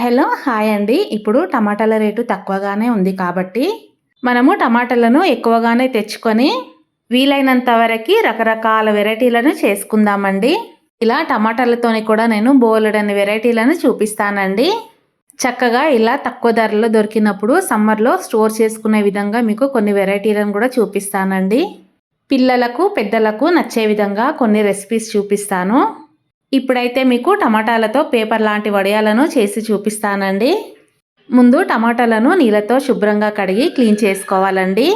Hello hi అండి. ఇప్పుడు టమాటాల rate తక్కువగానే ఉంది కాబట్టి మనము టమాటాలను ఎక్కువగానే తెచ్చుకొని వీలైనంత వరకు రకరకాల వెరైటీలను చేసుకుందామండి. ఇలా టమాటాలతోని కూడా నేను బోలెడని వెరైటీలను చూపిస్తానండి. చక్కగా ఇలా తక్కువ ధరలో దొరికినప్పుడు సమ్మర్లో స్టోర్ చేసుకునే విధంగా మీకు కొన్ని వెరైటీలను కూడా చూపిస్తానండి. పిల్లలకు పెద్దలకు నచ్చే విధంగా కొన్ని రెసిపీస్ చూపిస్తాను. ఇప్పుడైతే మీకు టమాటాలతో పేపర్ లాంటి వడియాలను చేసి చూపిస్తానండి. ముందు టమాటాలను నీళ్ళతో శుభ్రంగా కడిగి క్లీన్ చేసుకోవాలండి.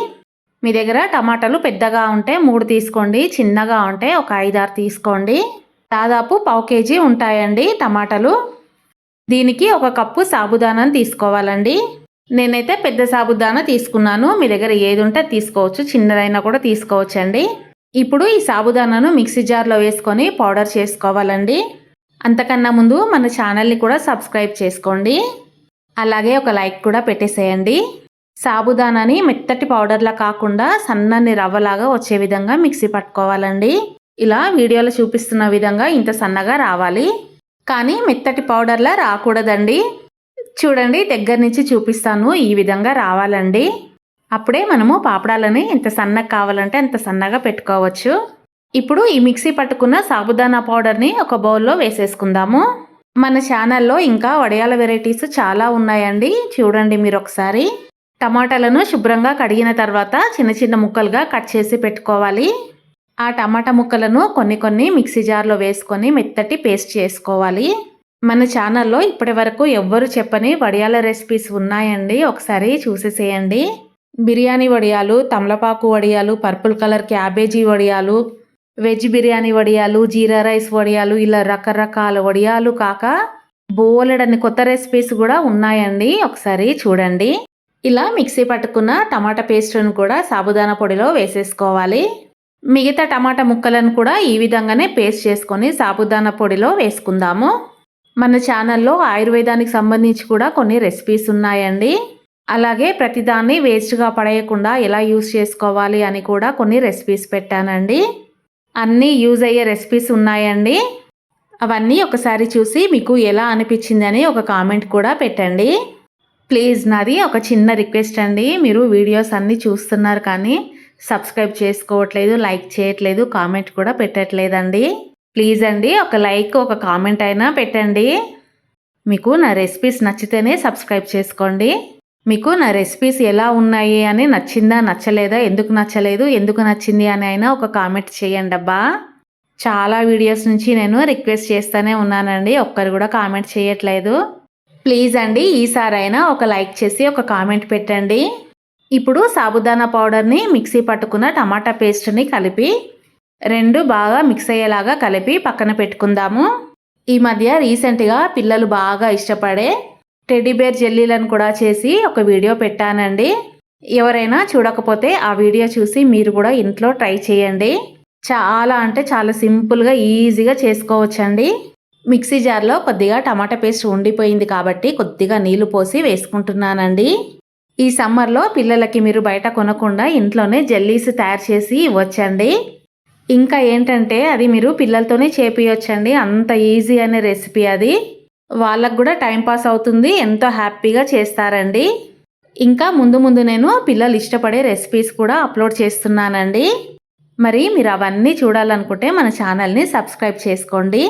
మీ దగ్గర టమాటాలు పెద్దగా ఉంటే మూడు తీసుకోండి చిన్నగా ఉంటే ఒక ఐదారు తీసుకోండి. దాదాపు పావు కేజీ ఉంటాయండి టమాటాలు. దీనికి ఒక కప్పు సాబుదానాను తీసుకోవాలండి. నేనైతే పెద్ద సాబుదానా తీసుకున్నాను. మీ దగ్గర ఏది ఉంటే తీసుకోవచ్చు చిన్నదైనా కూడా తీసుకోవచ్చండి. ఇప్పుడు ఈ సాబుదానాను మిక్సీ జార్లో వేసుకొని పౌడర్ చేసుకోవాలండి. అంతకన్నా ముందు మన ఛానల్ని కూడా సబ్స్క్రైబ్ చేసుకోండి. అలాగే ఒక లైక్ కూడా పెట్టేసేయండి. సాబుదానాని మెత్తటి పౌడర్లా కాకుండా సన్నని రవ్వలాగా వచ్చే విధంగా మిక్సీ పట్టుకోవాలండి. ఇలా వీడియోలో చూపిస్తున్న విధంగా ఇంత సన్నగా రావాలి. కానీ మెత్తటి పౌడర్లా రాకూడదండి. చూడండి దగ్గర నుంచి చూపిస్తాను ఈ విధంగా రావాలండి. అప్పుడే మనము పాపడాలని ఎంత సన్నగా కావాలంటే అంత సన్నగా పెట్టుకోవచ్చు. ఇప్పుడు ఈ మిక్సీ పట్టుకున్న సాబుదానా పౌడర్ని ఒక బౌల్లో వేసేసుకుందాము. మన ఛానల్లో ఇంకా వడియాల వెరైటీస్ చాలా ఉన్నాయండి. చూడండి మీరు ఒకసారి. టమాటాలను శుభ్రంగా కడిగిన తర్వాత చిన్న చిన్న ముక్కలుగా కట్ చేసి పెట్టుకోవాలి. ఆ టమాటా ముక్కలను కొన్ని కొన్ని మిక్సీ జార్లో వేసుకొని మెత్తటి పేస్ట్ చేసుకోవాలి. మన ఛానల్లో ఇప్పటి వరకు ఎవ్వరు చెప్పని వడియాల రెసిపీస్ ఉన్నాయండి. ఒకసారి చూసేసేయండి. బిర్యానీ వడియాలు తమలపాకు వడియాలు పర్పుల్ కలర్ క్యాబేజీ వడియాలు వెజ్ బిర్యానీ వడియాలు జీరా రైస్ వడియాలు ఇలా రకరకాల వడియాలు కాక బోలెడన్ని కొత్త రెసిపీస్ కూడా ఉన్నాయండి. ఒకసారి చూడండి. ఇలా మిక్సీ పట్టుకున్న టమాటా పేస్ట్ను కూడా సాబుదానా పొడిలో వేసేసుకోవాలి. మిగతా టమాటా ముక్కలను కూడా ఈ విధంగానే పేస్ట్ చేసుకొని సాబుదానా పొడిలో వేసుకుందాము. మన ఛానల్లో ఆయుర్వేదానికి సంబంధించి కూడా కొన్ని రెసిపీస్ ఉన్నాయండి. అలాగే ప్రతిదాన్ని వేస్ట్గా పడేయకుండా ఎలా యూస్ చేసుకోవాలి అని కూడా కొన్ని రెసిపీస్ పెట్టానండి. అన్నీ యూజ్ అయ్యే రెసిపీస్ ఉన్నాయండి. అవన్నీ ఒకసారి చూసి మీకు ఎలా అనిపించిందని ఒక కామెంట్ కూడా పెట్టండి. ప్లీజ్ నాది ఒక చిన్న రిక్వెస్ట్ అండి. మీరు వీడియోస్ అన్నీ చూస్తున్నారు కానీ సబ్స్క్రైబ్ చేసుకోవట్లేదు లైక్ చేయట్లేదు కామెంట్ కూడా పెట్టట్లేదండి. ప్లీజ్ అండి ఒక లైక్ ఒక కామెంట్ అయినా పెట్టండి. మీకు నా రెసిపీస్ నచ్చితేనే సబ్స్క్రైబ్ చేసుకోండి. మీకు నా రెసిపీస్ ఎలా ఉన్నాయి అని నచ్చిందా నచ్చలేదా ఎందుకు నచ్చలేదు ఎందుకు నచ్చింది అని అయినా ఒక కామెంట్ చేయండి అబ్బా. చాలా వీడియోస్ నుంచి నేను రిక్వెస్ట్ చేస్తూనే ఉన్నానండి ఒక్కరు కూడా కామెంట్ చేయట్లేదు. ప్లీజ్ అండి ఈసారైనా ఒక లైక్ చేసి ఒక కామెంట్ పెట్టండి. ఇప్పుడు సాబుదానా పౌడర్ని మిక్సీ పట్టుకున్న టమాటా పేస్ట్ని కలిపి రెండు బాగా మిక్స్ అయ్యేలాగా కలిపి పక్కన పెట్టుకుందాము. ఈ మధ్య రీసెంట్గా పిల్లలు బాగా ఇష్టపడే టెడ్డీబేర్ జెల్లీలను కూడా చేసి ఒక వీడియో పెట్టానండి. ఎవరైనా చూడకపోతే ఆ వీడియో చూసి మీరు కూడా ఇంట్లో ట్రై చేయండి. చాలా అంటే చాలా సింపుల్గా ఈజీగా చేసుకోవచ్చండి. మిక్సీ జార్లో కొద్దిగా టమాటా పేస్ట్ ఉండిపోయింది కాబట్టి కొద్దిగా నీళ్ళు పోసి వేసుకుంటున్నానండి. ఈ సమ్మర్లో పిల్లలకి మీరు బయట కొనకుండా ఇంట్లోనే జెల్లీస్ తయారు చేసి ఇవ్వచ్చండి. ఇంకా ఏంటంటే అది మీరు పిల్లలతోనే చేపియొచ్చండి. అంత ఈజీ అనే రెసిపీ అది. వాళ్ళకు కూడా టైంపాస్ అవుతుంది. ఎంతో హ్యాపీగా చేస్తారండి. ఇంకా ముందు ముందు నేను పిల్లలు ఇష్టపడే రెసిపీస్ కూడా అప్లోడ్ చేస్తున్నానండి. మరి మీరు అవన్నీ చూడాలనుకుంటే మన ఛానల్ని సబ్స్క్రైబ్ చేసుకోండి.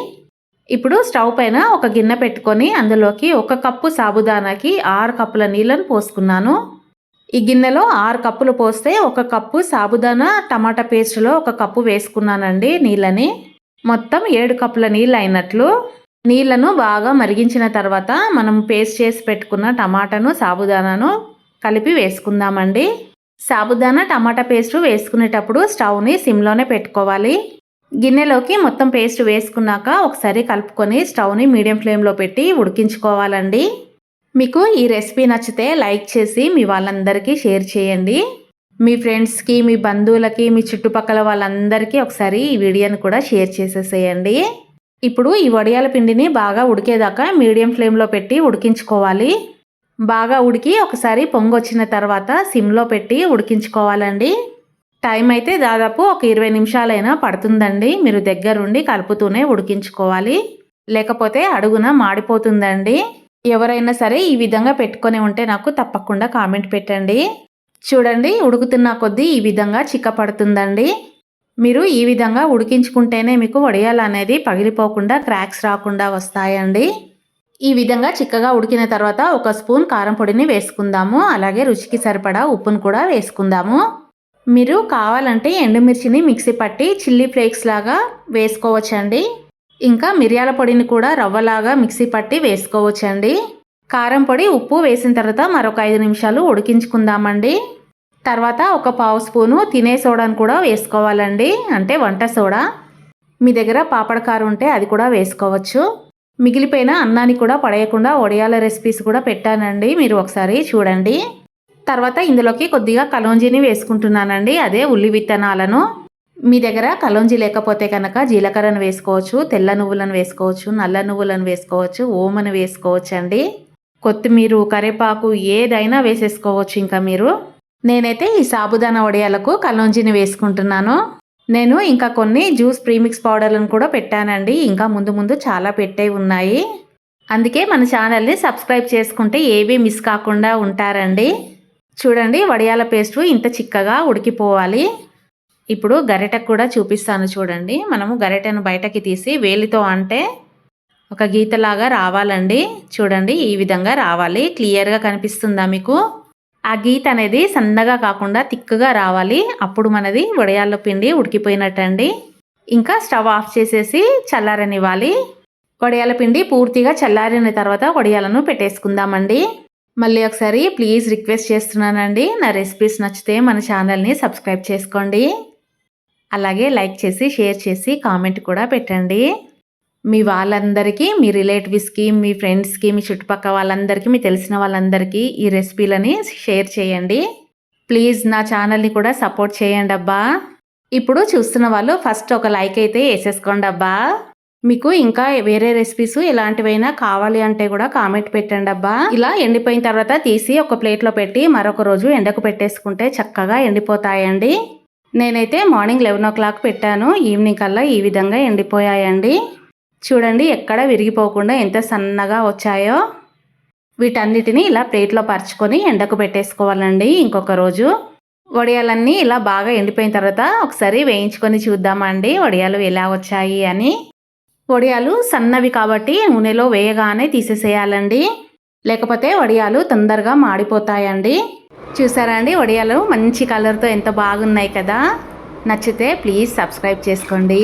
ఇప్పుడు స్టవ్ పైన ఒక గిన్నె పెట్టుకొని అందులోకి ఒక కప్పు సాబుదానాకి ఆరు కప్పుల నీళ్ళను పోసుకున్నాను. ఈ గిన్నెలో ఆరు కప్పులు పోస్తే ఒక కప్పు సాబుదానా టమాటా పేస్ట్లో ఒక కప్పు వేసుకున్నానండి నీళ్ళని. మొత్తం ఏడు కప్పుల నీళ్ళు అయినట్లు నీళ్ళను బాగా మరిగించిన తర్వాత మనం పేస్ట్ చేసి పెట్టుకున్న టమాటాను సాబుదానాను కలిపి వేసుకుందామండి. సాబుదానా టమాటా పేస్ట్ వేసుకునేటప్పుడు స్టవ్ని సిమ్లోనే పెట్టుకోవాలి. గిన్నెలోకి మొత్తం పేస్ట్ వేసుకున్నాక ఒకసారి కలుపుకొని స్టవ్ని మీడియం ఫ్లేమ్లో పెట్టి ఉడికించుకోవాలండి. మీకు ఈ రెసిపీ నచ్చితే లైక్ చేసి మీ వాళ్ళందరికీ షేర్ చేయండి. మీ ఫ్రెండ్స్కి మీ బంధువులకి మీ చుట్టుపక్కల వాళ్ళందరికీ ఒకసారి ఈ వీడియోని కూడా షేర్ చేసేసేయండి. ఇప్పుడు ఈ వడియాల పిండిని బాగా ఉడికేదాకా మీడియం ఫ్లేమ్లో పెట్టి ఉడికించుకోవాలి. బాగా ఉడికి ఒకసారి పొంగు వచ్చిన తర్వాత సిమ్లో పెట్టి ఉడికించుకోవాలండి. టైం అయితే దాదాపు ఒక ఇరవై నిమిషాలైనా పడుతుందండి. మీరు దగ్గరుండి కలుపుతూనే ఉడికించుకోవాలి. లేకపోతే అడుగున మాడిపోతుందండి. ఎవరైనా సరే ఈ విధంగా పెట్టుకొని ఉంటే నాకు తప్పకుండా కామెంట్ పెట్టండి. చూడండి ఉడుకుతున్న కొద్దీ ఈ విధంగా చిక్కపడుతుందండి. మీరు ఈ విధంగా ఉడికించుకుంటేనే మీకు వడియాలు అనేది పగిలిపోకుండా క్రాక్స్ రాకుండా వస్తాయండి. ఈ విధంగా చిక్కగా ఉడికిన తర్వాత ఒక స్పూన్ కారం పొడిని వేసుకుందాము. అలాగే రుచికి సరిపడా ఉప్పును కూడా వేసుకుందాము. మీరు కావాలంటే ఎండుమిర్చిని మిక్సీ పట్టి చిల్లీ ఫ్లేక్స్ లాగా వేసుకోవచ్చండి. ఇంకా మిరియాల పొడిని కూడా రవ్వలాగా మిక్సీ పట్టి వేసుకోవచ్చండి. కారం పొడి ఉప్పు వేసిన తర్వాత మరొక ఐదు నిమిషాలు ఉడికించుకుందామండి. తర్వాత ఒక పావు స్పూను తినే సోడాను కూడా వేసుకోవాలండి. అంటే వంట సోడా. మీ దగ్గర పాపడకారు ఉంటే అది కూడా వేసుకోవచ్చు. మిగిలిపోయిన అన్నాన్ని కూడా పడేయకుండా వడియాల రెసిపీస్ కూడా పెట్టానండి. మీరు ఒకసారి చూడండి. తర్వాత ఇందులోకి కొద్దిగా కలోంజీని వేసుకుంటున్నానండి. అదే ఉల్లి విత్తనాలను. మీ దగ్గర కలోంజీ లేకపోతే కనుక జీలకర్రను వేసుకోవచ్చు తెల్ల నువ్వులను వేసుకోవచ్చు నల్ల నువ్వులను వేసుకోవచ్చు ఓమను వేసుకోవచ్చు అండి కొత్తిమీర కరివేపాకు ఏదైనా వేసేసుకోవచ్చు ఇంకా మీరు. నేనైతే ఈ సాబుదానా వడియాలకు కలోంజిని వేసుకుంటున్నాను. నేను ఇంకా కొన్ని జ్యూస్ ప్రీమిక్స్ పౌడర్లను కూడా పెట్టానండి. ఇంకా ముందు ముందు చాలా పెట్టే ఉన్నాయి. అందుకే మన ఛానల్ని సబ్స్క్రైబ్ చేసుకుంటే ఏవి మిస్ కాకుండా ఉంటారండి. చూడండి వడియాల పేస్టు ఇంత చిక్కగా ఉడికిపోవాలి. ఇప్పుడు గరిటెకు కూడా చూపిస్తాను చూడండి. మనము గరిటెను బయటకి తీసి వేలితో అంటే ఒక గీతలాగా రావాలండి. చూడండి ఈ విధంగా రావాలి. క్లియర్గా కనిపిస్తుందా మీకు? ఆ గీత అనేది సన్నగా కాకుండా తిక్కుగా రావాలి. అప్పుడు మనది వడియాల పిండి ఉడికిపోయినట్టండి. ఇంకా స్టవ్ ఆఫ్ చేసేసి చల్లారనివ్వాలి. వడియాల పిండి పూర్తిగా చల్లారిన తర్వాత వడియాలను పెట్టేసుకుందామండి. మళ్ళీ ఒకసారి ప్లీజ్ రిక్వెస్ట్ చేస్తున్నానండి. నా రెసిపీస్ నచ్చితే మన ఛానల్ని సబ్స్క్రైబ్ చేసుకోండి. అలాగే లైక్ చేసి షేర్ చేసి కామెంట్ కూడా పెట్టండి. మీ వాళ్ళందరికీ మీ రిలేటివ్స్కి మీ ఫ్రెండ్స్కి మీ చుట్టుపక్కల వాళ్ళందరికీ మీ తెలిసిన వాళ్ళందరికీ ఈ రెసిపీలని షేర్ చేయండి. ప్లీజ్ నా ఛానల్ని కూడా సపోర్ట్ చేయండి అబ్బా. ఇప్పుడు చూస్తున్న వాళ్ళు ఫస్ట్ ఒక లైక్ అయితే వేసేసుకోండి అబ్బా. మీకు ఇంకా వేరే రెసిపీస్ ఎలాంటివైనా కావాలి అంటే కూడా కామెంట్ పెట్టండి అబ్బా. ఇలా ఎండిపోయిన తర్వాత తీసి ఒక ప్లేట్లో పెట్టి మరొక రోజు ఎండకు పెట్టేసుకుంటే చక్కగా ఎండిపోతాయండి. నేనైతే మార్నింగ్ లెవెన్ ఓ క్లాక్ పెట్టాను. ఈవినింగ్ కల్లా ఈ విధంగా ఎండిపోయాయండి. చూడండి ఎక్కడ విరిగిపోకుండా ఎంత సన్నగా వచ్చాయో. వీటన్నిటిని ఇలా ప్లేట్లో పరుచుకొని ఎండకు పెట్టేసుకోవాలండి ఇంకొక రోజు. వడియాలన్నీ ఇలా బాగా ఎండిపోయిన తర్వాత ఒకసారి వేయించుకొని చూద్దామండి వడియాలు ఎలా వచ్చాయి అని. వడియాలు సన్నవి కాబట్టి నూనెలో వేయగానే తీసేసేయాలండి. లేకపోతే వడియాలు తొందరగా మాడిపోతాయండి. చూసారా అండి వడియాలు మంచి కలర్తో ఎంత బాగున్నాయి కదా. నచ్చితే ప్లీజ్ సబ్స్క్రైబ్ చేసుకోండి.